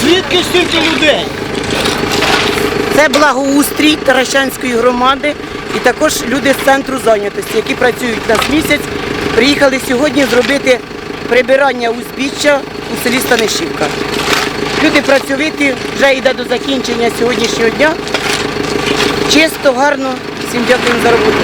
Звідки стільки людей? Це благоустрій Таращанської громади і також люди з центру зайнятості, які працюють нас місяць, приїхали сьогодні зробити прибирання узбіччя у селі Станишівка. Люди працьовиті, вже йде до закінчення сьогоднішнього дня. Чисто, гарно, всім дякуємо за роботу.